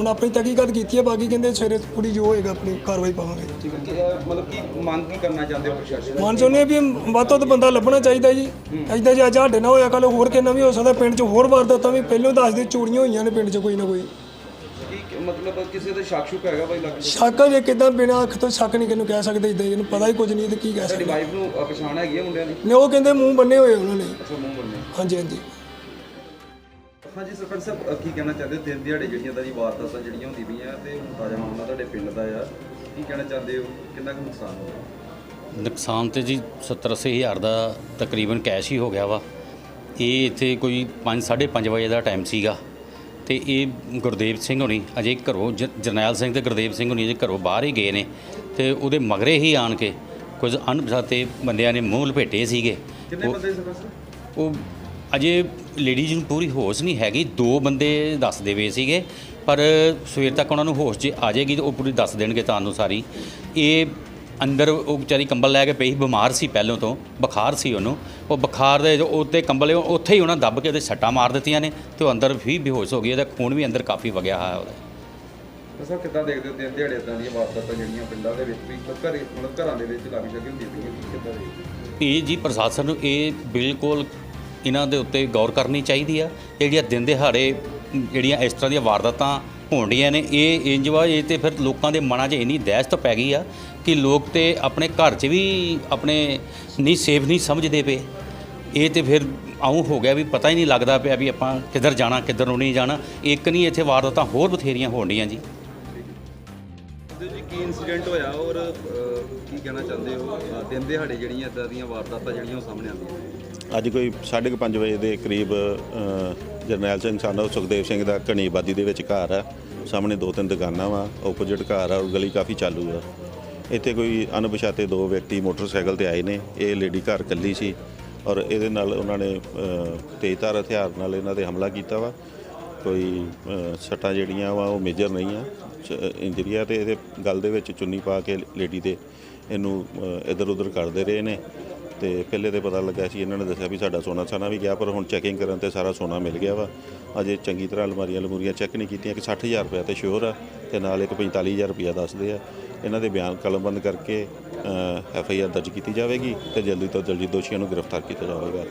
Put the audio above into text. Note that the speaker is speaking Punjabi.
ਹੁਣ ਆਪਣੀ ਤਹਿਕੀਕਾਤ ਕੀਤੀ ਹੈ ਬਾਕੀ ਕਹਿੰਦੇ ਸਵੇਰੇ ਪੂਰੀ ਜੋ ਹੋਏਗਾ ਆਪਣੀ ਕਾਰਵਾਈ ਪਾਵਾਂਗੇ। ਠੀਕ ਹੈ ਕਿ, ਅਹ, ਮਤਲਬ ਕੀ ਮੰਗ ਕੀ ਕਰਨਾ ਚਾਹੁੰਦੇ ਹੋ ਪ੍ਰਸ਼ਾਸਨ? ਮਨ ਚਾਹੁੰਦੇ ਹਾਂ ਵੀ ਵੱਧ ਤੋਂ ਵੱਧ ਬੰਦਾ ਲੱਭਣਾ ਚਾਹੀਦਾ ਜੀ। ਐਦਾਂ ਜੇ ਅੱਜ ਸਾਡੇ ਨਾਲ ਹੋਇਆ ਕੱਲ ਹੋਰ ਕਿੰਨਾ ਵੀ ਹੋ ਸਕਦਾ ਪਿੰਡ 'ਚ ਹੋਰ ਵਾਰਦਾਤਾਂ ਵੀ ਪਹਿਲਾਂ ਦੱਸ ਦੇ ਚੋਰੀਆਂ ਹੋਈਆਂ ਨੇ ਪਿੰਡ 'ਚ ਕੋਈ ਨਾ ਕੋਈ। ਕੀ ਮਤਲਬ ਕਿਸੇ ਦੇ ਸ਼ੱਕ ਸ਼ੁਕ ਹੈਗਾ ਬਾਈ ਲੱਗ ਸ਼ੱਕ ਜੇ ਕਿਦਾਂ ਬਿਨਾਂ ਅੱਖ ਤੋਂ ਸ਼ੱਕ ਨਹੀਂ ਕਿਹਨੂੰ ਕਹਿ ਸਕਦੇ ਇਦਾਂ ਇਹਨੂੰ ਪਤਾ ਹੀ ਕੁਝ ਨਹੀਂ ਤੇ ਕੀ ਕਹਿ ਤੁਹਾਡੀ ਸਕਦੇ। ਵਾਈਫ ਨੂੰ ਅਹ, ਪਛਾਣ ਹੈਗੀ ਹੈ ਮੁੰਡਿਆਂ ਦੀ? ਨੇ ਉਹ ਕਹਿੰਦੇ ਮੂੰਹ ਬੰਨੇ ਹੋਏ ਉਹਨਾਂ ਨੇ। ਅੱਛਾ ਮੂੰਹ ਬੰਨੇ। ਹਾਂਜੀ ਹਾਂਜੀ। ਹਾਂਜੀ ਸਰਪੰਚ ਸਾਹਿਬ ਕੀ ਕਹਿਣਾ ਚਾਹੁੰਦੇ ਹੋ? ਦਿਨ ਦਿਹਾੜੇ ਜਿਹੜੀਆਂ ਦਾ ਜੀ ਵਾਰਦਾਤਾਂ ਜਿਹੜੀਆਂ ਹੁੰਦੀ ਪਈਆਂ ਤੇ ਤਾਜ਼ਾ ਮਾਮਲਾ ਤੁਹਾਡੇ ਪਿੰਡ ਦਾ ਆ। ਕੀ ਕਹਿਣਾ ਚਾਹੁੰਦੇ ਹੋ? ਕਿੰਨਾ ਕੁ ਨੁਕਸਾਨ ਹੋਇਆ ਨੁਕਸਾਨ ਤੇ ਜੀ 70 ਅੱਸੀ ਹਜ਼ਾਰ ਦਾ ਤਕਰੀਬਨ ਕੈਸ਼ ਹੀ ਹੋ ਗਿਆ ਵਾ। ਇਹ ਇੱਥੇ ਕੋਈ 5 5:30 ਵਜੇ ਦਾ ਟਾਈਮ ਸੀਗਾ ਤੇ ਇਹ ਗੁਰਦੇਵ ਸਿੰਘ ਹੋਣੀ ਅਜੇ ਘਰੋਂ ਜਰਨੈਲ ਸਿੰਘ ਤੇ ਗੁਰਦੇਵ ਸਿੰਘ ਹੋਣੀ ਅਜੇ ਘਰੋਂ ਬਾਹਰ ਹੀ ਗਏ ਨੇ ਤੇ ਉਹਦੇ ਮਗਰੇ ਹੀ ਆਣ ਕੇ ਕੁਝ ਅਣਪਛਾਤੇ ਬੰਦਿਆਂ ਨੇ ਮੂੰਹ ਲਪੇਟੇ ਸੀਗੇ। ਕਿੰਨੇ ਬੰਦੇ ਸਰਪੰਚ ਸਾਹਿਬ? ਉਹ ਅਜੇ ਲੇਡੀਜ਼ ਨੂੰ ਪੂਰੀ ਹੋਸ਼ ਨਹੀਂ ਹੈਗੀ ਦੋ ਬੰਦੇ ਦੱਸਦੇ ਵੇ ਸੀਗੇ ਪਰ ਸਵੇਰ ਤੱਕ ਉਹਨਾਂ ਨੂੰ ਹੋਸ਼ 'ਚ ਆ ਜਾਏਗੀ ਤੇ ਉਹ ਪੂਰੀ ਦੱਸ ਦੇਣਗੇ ਤੁਹਾਨੂੰ ਸਾਰੀ। ਇਹ ਅੰਦਰ ਉਹ ਵਿਚਾਰੀ ਕੰਬਲ ਲੈ ਕੇ ਪਈ ਬਿਮਾਰ ਸੀ ਪਹਿਲਾਂ ਤੋਂ ਬੁਖਾਰ ਸੀ ਉਹਨੂੰ। ਉਹ ਬੁਖਾਰ ਦੇ ਜੋ ਉੱਤੇ ਕੰਬਲ ਉੱਥੇ ਹੀ ਉਹਨਾਂ ਦੱਬ ਕੇ ਉਹਦੇ ਸੱਟਾਂ ਮਾਰ ਦਿੱਤੀਆਂ ਨੇ ਤੇ ਉਹ ਅੰਦਰ ਵੀ ਬੇਹੋਸ਼ ਹੋ ਗਈ ਉਹਦਾ ਖੂਨ ਵੀ ਅੰਦਰ ਕਾਫੀ ਵਗਿਆ ਹੋਇਆ ਉਹਦਾ। ਦੱਸੋ ਕਿੱਦਾਂ ਦੇਖਦੇ ਹੋ ਦਿਨ ਦਿਹਾੜੇ ਇਦਾਂ ਦੀਆਂ ਵਾਰਦਾਤਾਂ ਜਿਹੜੀਆਂ ਪਿੰਡਾਂ ਦੇ ਵਿੱਚ ਵੀ ਘਰੇ ਮਤਲਬ ਘਰਾਂ ਦੇ ਵਿੱਚ ਲੱਗ ਸ਼ੱਕੀ ਹੁੰਦੀ ਪਈ ਕਿੱਦਾਂ ਇਹ ਜੀ ਪ੍ਰਸ਼ਾਸਨ ਨੂੰ ਇਹ ਬਿਲਕੁਲ ਇਹਨਾਂ ਦੇ ਉੱਤੇ ਗੌਰ ਕਰਨੀ ਚਾਹੀਦੀ ਆ। ਜਿਹੜੀਆਂ ਦਿਨ ਦਿਹਾੜੇ ਜਿਹੜੀਆਂ ਇਸ ਤਰ੍ਹਾਂ ਦੀਆਂ ਵਾਰਦਾਤਾਂ ਹੋਣਡੀਆਂ ਨੇ, ਇਹ ਇੰਜ ਵਾ, ਇਹ ਤੇ ਫਿਰ ਲੋਕਾਂ ਦੇ ਮਨਾਂ 'ਚ ਇੰਨੀ ਦਹਿਸ਼ਤ ਪੈ ਗਈ ਆ ਕਿ ਲੋਕ ਤੇ ਆਪਣੇ ਘਰ 'ਚ ਵੀ ਆਪਣੇ ਨਹੀਂ, ਸੇਫ ਨਹੀਂ ਸਮਝਦੇ ਪਏ। ਇਹ ਤੇ ਫਿਰ ਆਉਂ ਹੋ ਗਿਆ ਵੀ ਪਤਾ ਹੀ ਨਹੀਂ ਲੱਗਦਾ ਪਿਆ ਵੀ ਆਪਾਂ ਕਿੱਧਰ ਜਾਣਾ, ਕਿੱਧਰ ਨੂੰ ਨਹੀਂ ਜਾਣਾ। ਇੱਕ ਨਹੀਂ, ਇੱਥੇ ਵਾਰਦਾਤਾਂ ਹੋਰ ਬਥੇਰੀਆਂ ਹੋਣਡੀਆਂ ਜੀ। ਇਨਸੀਡੈਂਟ ਹੋਇਆ ਔਰ ਅਹ, ਕੀ ਕਹਿਣਾ ਚਾਹੁੰਦੇ ਹੋ? ਦਿਨ ਦਿਹਾੜੇ ਜਿਹੜੀਆਂ ਇਦਾਂ ਦੀਆਂ ਵਾਰਦਾਤਾਂ ਜਿਹੜੀਆਂ ਉਹ ਸਾਹਮਣੇ ਆਉਂਦੀਆਂ ਅੱਜ ਕੋਈ 5:30 ਵਜੇ ਦੇ ਕਰੀਬ ਜਰਨੈਲ ਸਿੰਘ ਸਾਨੋ ਸੁਖਦੇਵ ਸਿੰਘ ਦਾ ਘਣੀ ਆਬਾਦੀ ਦੇ ਵਿੱਚ ਘਰ ਆ। ਸਾਹਮਣੇ ਦੋ ਤਿੰਨ ਦੁਕਾਨਾਂ ਵਾ ਆਪੋਜ਼ਿਟ ਘਰ ਆ ਔਰ ਗਲੀ ਕਾਫੀ ਚਾਲੂ ਆ। ਇੱਥੇ ਕੋਈ ਅਣਪਛਾਤੇ ਦੋ ਵਿਅਕਤੀ ਮੋਟਰਸਾਈਕਲ ਤੇ ਆਏ ਨੇ। ਇਹ ਲੇਡੀ ਘਰ ਕੱਲੀ ਸੀ ਔਰ ਇਹਦੇ ਨਾਲ ਉਹਨਾਂ ਨੇ ਅ, ਤੇਜ਼ਧਾਰ ਹਥਿਆਰ ਨਾਲ ਇਹਨਾਂ ਤੇ ਹਮਲਾ ਕੀਤਾ ਵਾ। ਕੋਈ ਸੱਟਾਂ ਜਿਹੜੀਆਂ ਵਾ ਉਹ ਮੇਜਰ ਨਹੀਂ ਆ। ਇੰਜਰੀ ਆ ਤੇ ਇਹਦੇ ਗਲ ਦੇ ਵਿੱਚ ਚੁੰਨੀ ਪਾ ਕੇ ਲੇਡੀ ਦੇ ਇਹਨੂੰ ਇਧਰ ਉਧਰ ਕਰਦੇ ਰਹੇ ਨੇ। ਤੇ ਪਹਿਲੇ ਤੇ ਪਤਾ ਲੱਗਾ ਸੀ, ਇਹਨਾਂ ਨੇ ਦੱਸਿਆ ਵੀ ਸਾਡਾ ਸੋਨਾ ਸਾਨਾ ਵੀ ਗਿਆ, ਪਰ ਹੁਣ ਚੈਕਿੰਗ ਕਰਨ ਤੇ ਸਾਰਾ ਸੋਨਾ ਮਿਲ ਗਿਆ ਵਾ। ਅਜੇ ਚੰਗੀ ਤਰ੍ਹਾਂ ਅਲਮਾਰੀਆਂ ਲਮੂਰੀਆਂ ਚੈੱਕ ਨਹੀਂ ਕੀਤੀਆਂ, ਕਿ 60000 ਰੁਪਏ ਤੇ ਸ਼ੋਰ ਆ, ਤੇ ਨਾਲ ਇੱਕ 45000 ਰੁਪਏ ਦੱਸਦੇ ਆ। ਇਹਨਾਂ ਦੇ ਬਿਆਨ ਕਲਮਬੰਦ ਕਰਕੇ ਐਫ ਆਈ ਆਰ ਦਰਜ ਕੀਤੀ ਜਾਵੇਗੀ ਤੇ ਜਲਦੀ ਤੋਂ ਜਲਦੀ ਦੋਸ਼ੀਆਂ ਨੂੰ ਗ੍ਰਿਫਤਾਰ ਕੀਤਾ ਜਾਵੇਗਾ।